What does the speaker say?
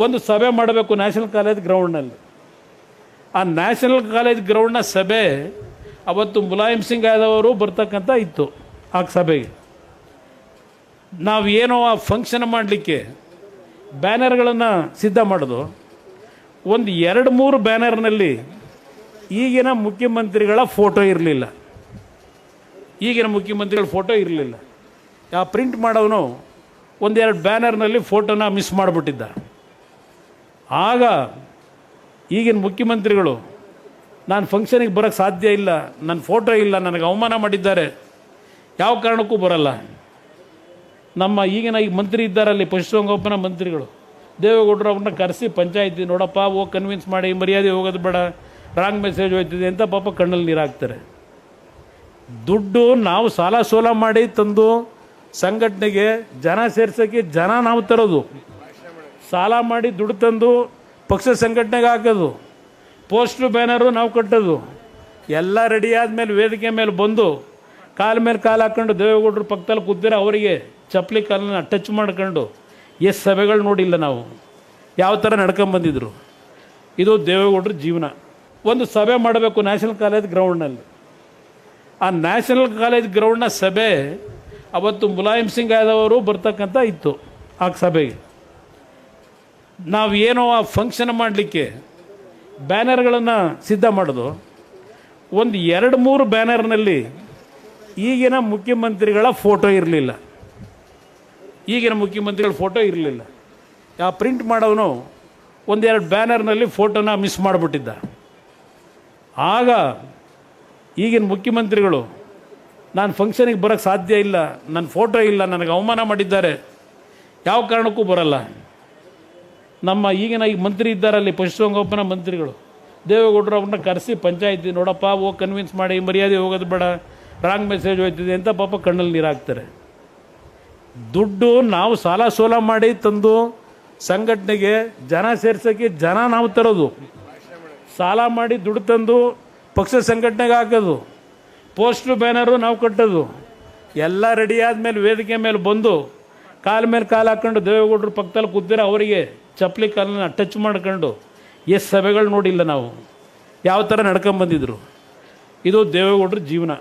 ಒಂದು ಸಭೆ ಮಾಡಬೇಕು ನ್ಯಾಷನಲ್ ಕಾಲೇಜ್ ಗ್ರೌಂಡ್ನಲ್ಲಿ. ಆ ನ್ಯಾಷನಲ್ ಕಾಲೇಜ್ ಗ್ರೌಂಡ್ನ ಸಭೆ ಅವತ್ತು ಮುಲಾಯಂ ಸಿಂಗ್ ಯಾದವ್ ಅವರು ಬರ್ತಕ್ಕಂಥ ಇತ್ತು ಆ ಸಭೆಗೆ. ನಾವು ಏನೋ ಆ ಫಂಕ್ಷನ್ ಮಾಡಲಿಕ್ಕೆ ಬ್ಯಾನರ್ಗಳನ್ನು ಸಿದ್ಧ ಮಾಡೋದು. ಒಂದು ಎರಡು ಮೂರು ಬ್ಯಾನರ್ನಲ್ಲಿ ಈಗಿನ ಮುಖ್ಯಮಂತ್ರಿಗಳ ಫೋಟೋ ಇರಲಿಲ್ಲ. ಈಗಿನ ಮುಖ್ಯಮಂತ್ರಿಗಳ ಫೋಟೋ ಇರಲಿಲ್ಲ. ಆ ಪ್ರಿಂಟ್ ಮಾಡೋನು ಒಂದೆರಡು ಬ್ಯಾನರ್ನಲ್ಲಿ ಫೋಟೋನ ಮಿಸ್ ಮಾಡಿಬಿಟ್ಟಿದ್ದ ಆಗ ಈಗಿನ ಮುಖ್ಯಮಂತ್ರಿಗಳು, ನಾನು ಫಂಕ್ಷನಿಗೆ ಬರೋಕ್ಕೆ ಸಾಧ್ಯ ಇಲ್ಲ ನನ್ನ ಫೋಟೋ ಇಲ್ಲ, ನನಗೆ ಅವಮಾನ ಮಾಡಿದ್ದಾರೆ. ಯಾವ ಕಾರಣಕ್ಕೂ ಬರಲ್ಲ. ನಮ್ಮ ಈಗಿನ ಈ ಮಂತ್ರಿ ಇದ್ದಾರಲ್ಲಿ ಪಶುಸಂಗೋಪನಾ ಮಂತ್ರಿಗಳು, ದೇವೇಗೌಡರು ಅವ್ರನ್ನ ಕರೆಸಿ ಪಂಚಾಯತಿ, ನೋಡಪ್ಪ, ಹೋಗಿ ಕನ್ವಿನ್ಸ್ ಮಾಡಿ, ಮರ್ಯಾದೆ ಹೋಗೋದು ಬೇಡ ರಾಂಗ್ ಮೆಸೇಜ್ ಹೋಯ್ತಿದೆ, ಅಂತ ಪಾಪ ಕಣ್ಣಲ್ಲಿ ನೀರು ದುಡ್ಡು ನಾವು ಸಾಲ ಸೋಲ ಮಾಡಿ ತಂದು ಸಂಘಟನೆಗೆ ಜನ ಸೇರ್ಸೋಕ್ಕೆ ಜನ ನಾವು ತರೋದು. ಸಾಲ ಮಾಡಿ ದುಡ್ಡು ತಂದು ಪಕ್ಷ ಸಂಘಟನೆಗೆ ಹಾಕೋದು. ಪೋಸ್ಟ್ರು, ಬ್ಯಾನರು ನಾವು ಕಟ್ಟೋದು. ಎಲ್ಲ ರೆಡಿ ಆದಮೇಲೆ ವೇದಿಕೆ ಮೇಲೆ ಬಂದು ಕಾಲ ಮೇಲೆ ಕಾಲು ಹಾಕ್ಕೊಂಡು ದೇವೇಗೌಡರು ಪಕ್ಕದಲ್ಲಿ ಕೂತಿರೋ ಅವರಿಗೆ ಚಪ್ಪಲಿ ಕಾಲನ್ನ ಟಚ್ ಮಾಡ್ಕೊಂಡು ಎಷ್ಟು ಸಭೆಗಳು ನೋಡಿಲ್ಲ ನಾವು. ಯಾವ ಥರ ನಡ್ಕೊಂಬಂದಿದ್ರು ಇದು ದೇವೇಗೌಡರ ಜೀವನ. ಒಂದು ಸಭೆ ಮಾಡಬೇಕು ನ್ಯಾಷನಲ್ ಕಾಲೇಜ್ ಗ್ರೌಂಡ್ನಲ್ಲಿ ಆ ನ್ಯಾಷನಲ್ ಕಾಲೇಜ್ ಗ್ರೌಂಡ್ನ ಸಭೆ ಅವತ್ತು ಮುಲಾಯಂ ಸಿಂಗ್ ಯಾದವ್ ಅವರು ಬರ್ತಕ್ಕಂಥ ಇತ್ತು ಆ ಸಭೆಗೆ. ನಾವು ಏನೋ ಆ ಫಂಕ್ಷನ್ ಮಾಡಲಿಕ್ಕೆ ಬ್ಯಾನರ್ಗಳನ್ನು ಸಿದ್ಧ ಮಾಡೋದು. ಒಂದು ಎರಡು ಮೂರು ಬ್ಯಾನರ್ನಲ್ಲಿ ಈಗಿನ ಮುಖ್ಯಮಂತ್ರಿಗಳ ಫೋಟೋ ಇರಲಿಲ್ಲ. ಈಗಿನ ಮುಖ್ಯಮಂತ್ರಿಗಳ ಫೋಟೋ ಇರಲಿಲ್ಲ. ಆ ಪ್ರಿಂಟ್ ಮಾಡೋನು ಒಂದೆರಡು ಬ್ಯಾನರ್ನಲ್ಲಿ ಫೋಟೋನ ಮಿಸ್ ಮಾಡಿಬಿಟ್ಟಿದ್ದ. ಆಗ ಈಗಿನ ಮುಖ್ಯಮಂತ್ರಿಗಳು, ನಾನು ಫಂಕ್ಷನಿಗೆ ಬರೋಕ್ಕೆ ಸಾಧ್ಯ ಇಲ್ಲ ನನ್ನ ಫೋಟೋ ಇಲ್ಲ, ನನಗೆ ಅವಮಾನ ಮಾಡಿದ್ದಾರೆ. ಯಾವ ಕಾರಣಕ್ಕೂ ಬರಲ್ಲ. ನಮ್ಮ ಈಗಿನ ಈಗ ಮಂತ್ರಿ ಇದ್ದಾರಲ್ಲಿ ಪಶುಸಂಗೋಪನಾ ಮಂತ್ರಿಗಳು. ದೇವೇಗೌಡರು ಅವ್ರನ್ನ ಕರೆಸಿ ಪಂಚಾಯತಿ ನೋಡಪ್ಪ ಹೋಗಿ ಕನ್ವಿನ್ಸ್ ಮಾಡಿ, ಮರ್ಯಾದೆ ಹೋಗೋದು ಬೇಡ ರಾಂಗ್ ಮೆಸೇಜ್ ಹೋಯ್ತಿದೆ ಅಂತ ಪಾಪ ಕಣ್ಣಲ್ಲಿ ನೀರು ಹಾಕ್ತಾರೆ ದುಡ್ಡು ನಾವು ಸಾಲ ಸೋಲ ಮಾಡಿ ತಂದು ಸಂಘಟನೆಗೆ ಜನ ಸೇರ್ಸೋಕ್ಕೆ ಜನ ನಾವು ತರೋದು. ಸಾಲ ಮಾಡಿ ದುಡ್ಡು ತಂದು ಪಕ್ಷ ಸಂಘಟನೆಗೆ ಹಾಕೋದು. ಪೋಸ್ಟ್ರು ಬ್ಯಾನರು ನಾವು ಕಟ್ಟೋದು. ಎಲ್ಲ ರೆಡಿ ಆದಮೇಲೆ ವೇದಿಕೆ ಮೇಲೆ ಬಂದು ಕಾಲ ಮೇಲೆ ಕಾಲು ಹಾಕ್ಕೊಂಡು ದೇವೇಗೌಡರು ಪಕ್ಕದಲ್ಲಿ ಕೂತಿರೋ ಅವರಿಗೆ ಚಪ್ಪಲಿ ಕಾಲನ್ನ ಟಚ್ ಮಾಡ್ಕೊಂಡು ಎಷ್ಟು ಸಭೆಗಳು ನೋಡಿಲ್ಲ ನಾವು. ಯಾವ ಥರ ನಡ್ಕೊಂಬಂದಿದ್ರು ಇದು ದೇವೇಗೌಡರ ಜೀವನ.